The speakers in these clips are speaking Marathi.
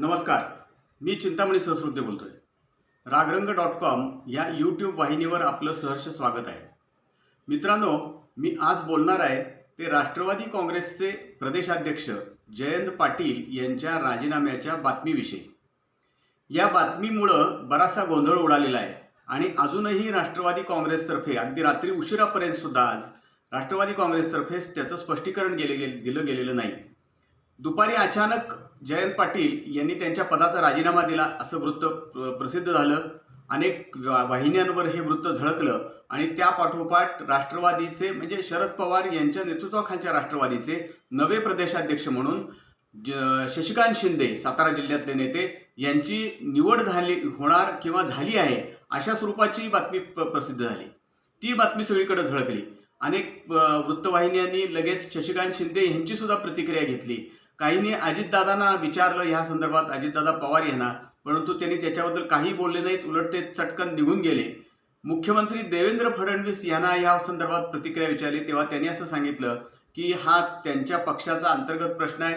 नमस्कार मी चिंतामणी सहस्रुद्दे बोलतोय. रागरंग डॉट कॉम या यूट्यूब वाहिनीवर आपलं सहर्ष स्वागत आहे. मित्रांनो मी आज बोलणार आहे ते राष्ट्रवादी काँग्रेसचे प्रदेशाध्यक्ष जयंत पाटील यांच्या राजीनाम्याच्या बातमीविषयी. या बातमीमुळं बराचसा गोंधळ उडालेला आहे आणि अजूनही राष्ट्रवादी काँग्रेसतर्फे अगदी रात्री उशिरापर्यंत सुद्धा आज राष्ट्रवादी काँग्रेसतर्फे त्याचं स्पष्टीकरण गेले गेले दिलं गेलेलं नाही. दुपारी अचानक जयंत पाटील यांनी त्यांच्या पदाचा राजीनामा दिला असं वृत्त प्रसिद्ध झालं. अनेक वाहिन्यांवर हे वृत्त झळकलं आणि त्या पाठोपाठ राष्ट्रवादीचे म्हणजे शरद पवार यांच्या नेतृत्वाखालच्या राष्ट्रवादीचे नवे प्रदेशाध्यक्ष म्हणून ज- शशिकांत शिंदे सातारा जिल्ह्यातले नेते यांची निवड झाली होणार किंवा झाली आहे अशा स्वरूपाची बातमी प- प्रसिद्ध झाली. ती बातमी सगळीकडे झळकली. अनेक वृत्तवाहिन्यांनी लगेच शशिकांत शिंदे यांची सुद्धा प्रतिक्रिया घेतली. काहींनी अजितदादांना विचारलं ह्या संदर्भात अजितदादा पवार यांना परंतु त्यांनी त्याच्याबद्दल काही बोलले नाहीत उलट ते चटकन निघून गेले. मुख्यमंत्री देवेंद्र फडणवीस यांना या संदर्भात प्रतिक्रिया विचारली तेव्हा त्यांनी असं सांगितलं की हा त्यांच्या पक्षाचा अंतर्गत प्रश्न आहे.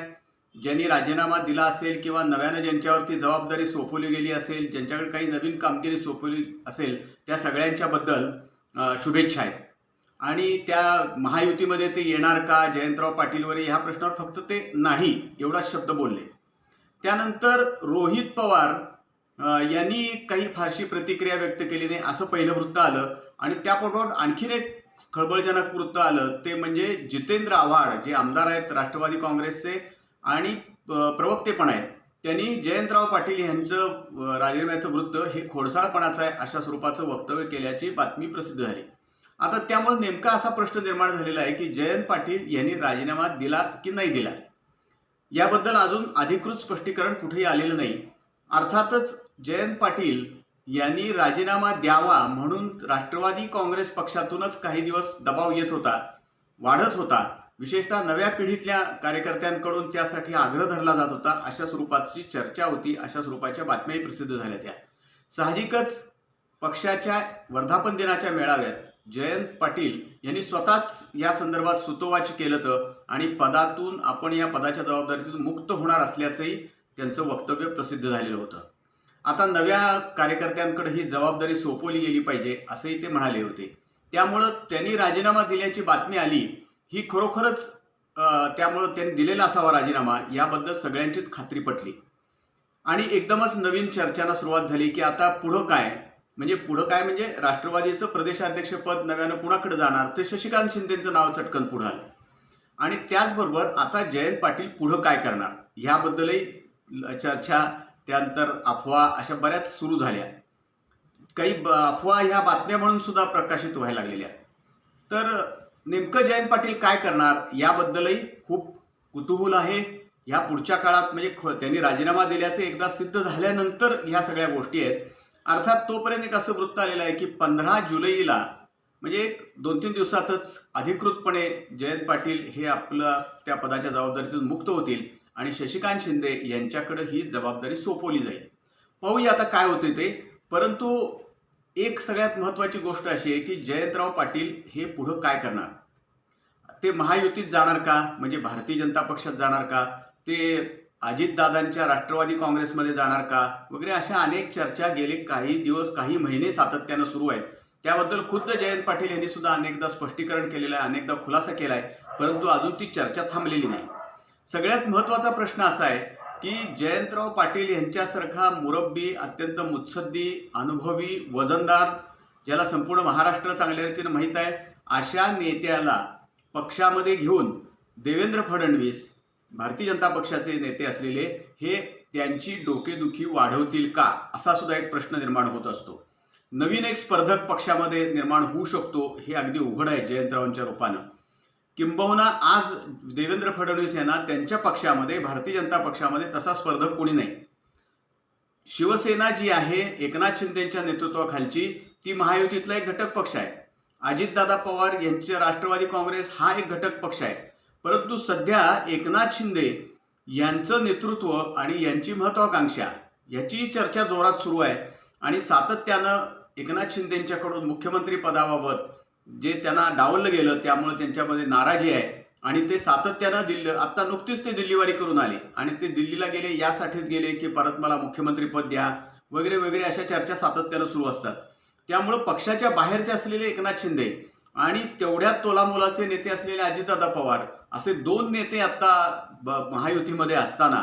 ज्यांनी राजीनामा दिला असेल किंवा नव्यानं ज्यांच्यावरती जबाबदारी सोपवली गेली असेल ज्यांच्याकडे काही नवीन कामगिरी सोपवली असेल त्या सगळ्यांच्याबद्दल शुभेच्छा आहेत. आणि त्या महायुतीमध्ये ते येणार का जयंतराव पाटीलवरे ह्या प्रश्नावर फक्त ते नाही एवढाच शब्द बोलले. त्यानंतर रोहित पवार यांनी काही फारशी प्रतिक्रिया व्यक्त केली नाही असं पहिलं वृत्त आलं. आणि त्यापोटोट आणखीन एक खळबळजनक वृत्त आलं ते म्हणजे जितेंद्र आव्हाड जे आमदार आहेत राष्ट्रवादी काँग्रेसचे आणि प्रवक्ते पण आहेत. त्यांनी जयंतराव पाटील यांचं राजीनाम्याचं वृत्त हे खोडसाळपणाचं आहे अशा स्वरूपाचं वक्तव्य केल्याची बातमी प्रसिद्ध झाली. आता त्यामुळे नेमका असा प्रश्न निर्माण झालेला आहे की जयंत पाटील यांनी राजीनामा दिला की नाही दिला? याबद्दल अजून अधिकृत स्पष्टीकरण कुठेही आलेलं नाही. अर्थातच जयंत पाटील यांनी राजीनामा द्यावा म्हणून राष्ट्रवादी काँग्रेस पक्षातूनच काही दिवस दबाव येत होता वाढत होता. विशेषतः नव्या पिढीतल्या कार्यकर्त्यांकडून त्यासाठी आग्रह धरला जात होता. अशा स्वरूपाची चर्चा होती. अशा स्वरूपाच्या बातम्याही प्रसिद्ध झाल्या त्या. साहजिकच पक्षाच्या वर्धापन दिनाच्या मेळाव्यात जयंत पाटील यांनी स्वतःच या संदर्भात सुतोवाच केलं तर आणि पदातून आपण या पदाच्या जबाबदारीतून मुक्त होणार असल्याचंही त्यांचं वक्तव्य प्रसिद्ध झालेलं होतं. आता नव्या कार्यकर्त्यांकडे ही जबाबदारी सोपवली गेली पाहिजे असंही ते म्हणाले होते. त्यामुळं त्यांनी राजीनामा दिल्याची बातमी आली ही खरोखरच त्यामुळं त्यांनी दिलेला असावा राजीनामा याबद्दल सगळ्यांचीच खात्री पटली. आणि एकदमच नवीन चर्चांना सुरुवात झाली की आता पुढं काय म्हणजे पुढं काय म्हणजे राष्ट्रवादीचं प्रदेशाध्यक्षपद नव्यानं कुणाकडे जाणार? तर शशिकांत शिंदेचं नाव चटकन पुढं आलं. आणि त्याचबरोबर आता जयंत पाटील पुढं काय करणार? ह्याबद्दलही चर्चा त्यानंतर अफवा अशा बऱ्याच सुरू झाल्या. काही ब- अफवा ह्या बातम्या म्हणून सुद्धा प्रकाशित व्हायला लागलेल्या तर नेमकं जयंत पाटील काय करणार? याबद्दलही खूप कुतूहल आहे. ह्या पुढच्या काळात म्हणजे ख- त्यांनी राजीनामा दिल्याचे एकदा सिद्ध झाल्यानंतर ह्या सगळ्या गोष्टी आहेत. अर्थात तोपर्यंत एक असं वृत्त आलेलं आहे की पंधरा जुलैला म्हणजे एक दोन तीन दिवसातच अधिकृतपणे जयंत पाटील हे आपलं त्या पदाच्या जबाबदारीतून मुक्त होतील आणि शशिकांत शिंदे यांच्याकडे ही जबाबदारी सोपवली जाईल. पाहूया आता काय होते ते. परंतु एक सगळ्यात महत्त्वाची गोष्ट अशी आहे की जयंतराव पाटील हे पुढं काय करणार? ते महायुतीत जाणार का? म्हणजे भारतीय जनता पक्षात जाणार का? ते अजितदादांच्या राष्ट्रवादी काँग्रेसमध्ये जाणार का? वगैरे अशा अनेक चर्चा गेले काही दिवस काही महिने सातत्यानं सुरू आहेत. त्याबद्दल खुद्द जयंत पाटील यांनी सुद्धा अनेकदा स्पष्टीकरण केलेलं आहे अनेकदा खुलासा केला आहे परंतु अजून ती चर्चा थांबलेली नाही. सगळ्यात महत्त्वाचा प्रश्न असा आहे की जयंतराव पाटील यांच्यासारखा मुरब्बी अत्यंत मुत्सद्दी अनुभवी वजनदार ज्याला संपूर्ण महाराष्ट्र चांगल्या रीतीनं माहीत आहे अशा नेत्याला पक्षामध्ये घेऊन देवेंद्र फडणवीस भारतीय जनता पक्षाचे नेते असलेले हे त्यांची डोकेदुखी वाढवतील का असा सुद्धा एक प्रश्न निर्माण होत असतो. नवीन एक स्पर्धक पक्षामध्ये निर्माण होऊ शकतो हे अगदी उघड आहे जयंतरावांच्या रूपानं. किंबहुना आज देवेंद्र फडणवीस यांना त्यांच्या पक्षामध्ये भारतीय जनता पक्षामध्ये तसा स्पर्धक कोणी नाही. शिवसेना जी आहे एकनाथ शिंदेच्या नेतृत्वाखालची ती महायुतीतला एक घटक पक्ष आहे. अजितदादा पवार यांचे राष्ट्रवादी काँग्रेस हा एक घटक पक्ष आहे. परंतु सध्या एकनाथ शिंदे यांचं नेतृत्व आणि यांची महत्वाकांक्षा याचीही चर्चा जोरात सुरू आहे. आणि सातत्यानं एकनाथ शिंदेंच्याकडून मुख्यमंत्री पदाबाबत जे त्यांना डावललं गेलं त्यामुळे त्यांच्यामध्ये नाराजी आहे. आणि ते सातत्यानं दिल्ली आत्ता नुकतीच ते दिल्लीवारी करून आले. आणि ते दिल्लीला गेले यासाठीच गेले की परत मला मुख्यमंत्रीपद द्या वगैरे वगैरे अशा चर्चा सातत्यानं सुरू असतात. त्यामुळं पक्षाच्या बाहेरचे असलेले एकनाथ शिंदे आणि तेवढ्यात तोलामोलाचे नेते असलेले अजितदादा पवार असे दोन नेते आता ब- महायुतीमध्ये असताना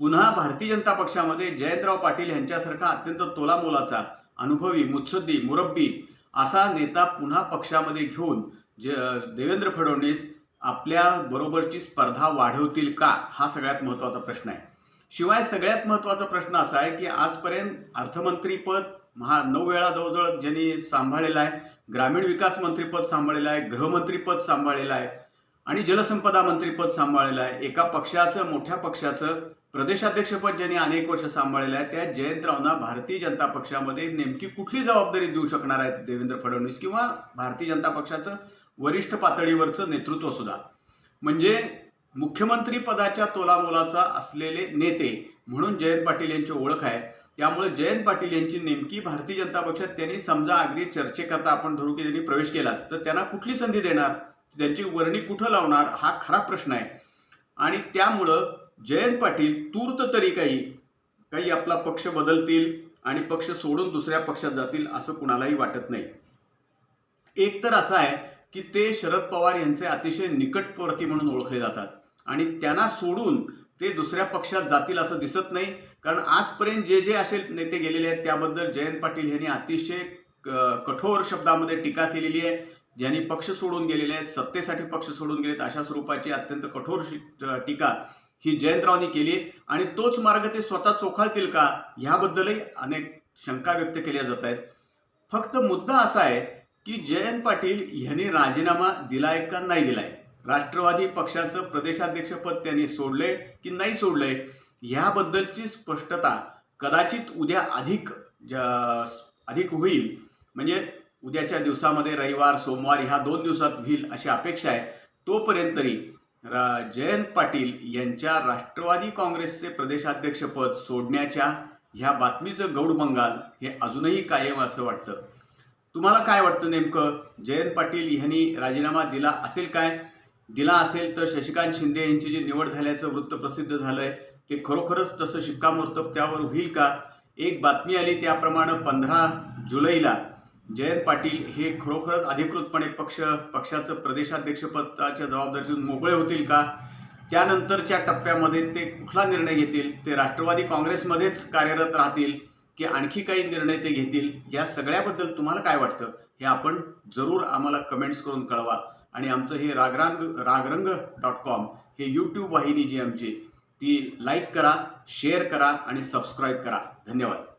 पुन्हा भारतीय जनता पक्षामध्ये जयंतराव पाटील यांच्यासारखा अत्यंत तोलामोलाचा अनुभवी मुत्सद्दी मुरब्बी असा नेता पुन्हा पक्षामध्ये घेऊन जे देवेंद्र फडणवीस आपल्या बरोबरची स्पर्धा वाढवतील का हा सगळ्यात महत्त्वाचा प्रश्न आहे. शिवाय सगळ्यात महत्त्वाचा प्रश्न असा आहे की आजपर्यंत अर्थमंत्रीपद महा नऊ वेळा जवळजवळ ज्यांनी सांभाळलेलं आहे ग्रामीण विकास मंत्रीपद सांभाळलेलं आहे गृहमंत्रीपद सांभाळलेलं आहे आणि जलसंपदा मंत्रीपद सांभाळलेलं आहे. एका पक्षाचं मोठ्या पक्षाचं प्रदेशाध्यक्षपद ज्यांनी अनेक वर्ष सांभाळलेलं आहे त्या जयंतरावना भारतीय जनता पक्षामध्ये नेमकी कुठली जबाबदारी देऊ शकणार आहेत देवेंद्र फडणवीस किंवा भारतीय जनता पक्षाचं वरिष्ठ पातळीवरचं नेतृत्व सुद्धा? म्हणजे मुख्यमंत्री पदाच्या तोलामोलाचा असलेले नेते म्हणून जयंत पाटील यांची ओळख आहे. त्यामुळे जयंत पाटील यांची नेमकी भारतीय जनता पक्षात त्यांनी समजा अगदी चर्चेकरता आपण धरू की त्यांनी प्रवेश केलाच तर त्यांना कुठली संधी देणार? त्यांची वर्णी कुठं लावणार हा खरा प्रश्न आहे. आणि त्यामुळं जयंत पाटील तूर्त तरी काही काही आपला पक्ष बदलतील आणि पक्ष सोडून दुसऱ्या पक्षात जातील असं कुणालाही वाटत नाही. एक तर असं आहे की ते शरद पवार यांचे अतिशय निकटवर्ती म्हणून ओळखले जातात. आणि त्यांना सोडून ते दुसऱ्या पक्षात जातील असं दिसत नाही. कारण आजपर्यंत जे जे असे नेते गेलेले आहेत त्याबद्दल जयंत पाटील यांनी अतिशय कठोर शब्दामध्ये टीका केलेली आहे. ज्यांनी पक्ष सोडून गेलेले आहेत सत्तेसाठी पक्ष सोडून गेलेत अशा स्वरूपाची अत्यंत कठोर टीका ही जयंतरावनी केली आणि तोच मार्ग ते स्वतः चोखाळतील का ह्याबद्दलही अनेक शंका व्यक्त केल्या जात आहेत. फक्त मुद्दा असा आहे की जयंत पाटील यांनी राजीनामा दिलाय का नाही दिलाय? राष्ट्रवादी पक्षाचं प्रदेशाध्यक्षपद त्यांनी सोडलंय की नाही सोडलंय? ह्याबद्दलची स्पष्टता कदाचित उद्या अधिक ज- अधिक होईल. म्हणजे उद्याच्या दिवसामध्ये रविवार सोमवार ह्या दोन दिवसात होईल अशी अपेक्षा आहे. तोपर्यंत तरी रा जयंत पाटील यांच्या राष्ट्रवादी काँग्रेसचे प्रदेशाध्यक्षपद सोडण्याच्या ह्या बातमीचं गौड बंगाल हे अजूनही कायम असं वाटतं. तुम्हाला काय वाटतं नेमकं? जयंत पाटील यांनी राजीनामा दिला असेल काय? दिला असेल तर शशिकांत शिंदे यांची जी निवड झाल्याचं वृत्त प्रसिद्ध झालंय ते खरोखरच तसं शिक्कामोर्तब त्यावर होईल का? एक बातमी आली त्याप्रमाणे पंधरा जुलैला जयंत पाटील हे खरोखरच अधिकृतपणे पक्ष पक्षाचं प्रदेशाध्यक्षपदाच्या जबाबदारीतून मोकळे होतील का? त्यानंतरच्या टप्प्यामध्ये ते कुठला निर्णय घेतील? ते राष्ट्रवादी काँग्रेसमध्येच कार्यरत राहतील की आणखी काही निर्णय ते घेतील? या सगळ्याबद्दल तुम्हाला काय वाटतं? हे आपण जरूर आम्हाला कमेंट्स करून कळवा. आणि आमचं हे रागरांग रागरंग डॉट कॉम हे यूट्यूब वाहिनी जी आमची ती लाईक करा शेअर करा आणि सबस्क्राईब करा. धन्यवाद.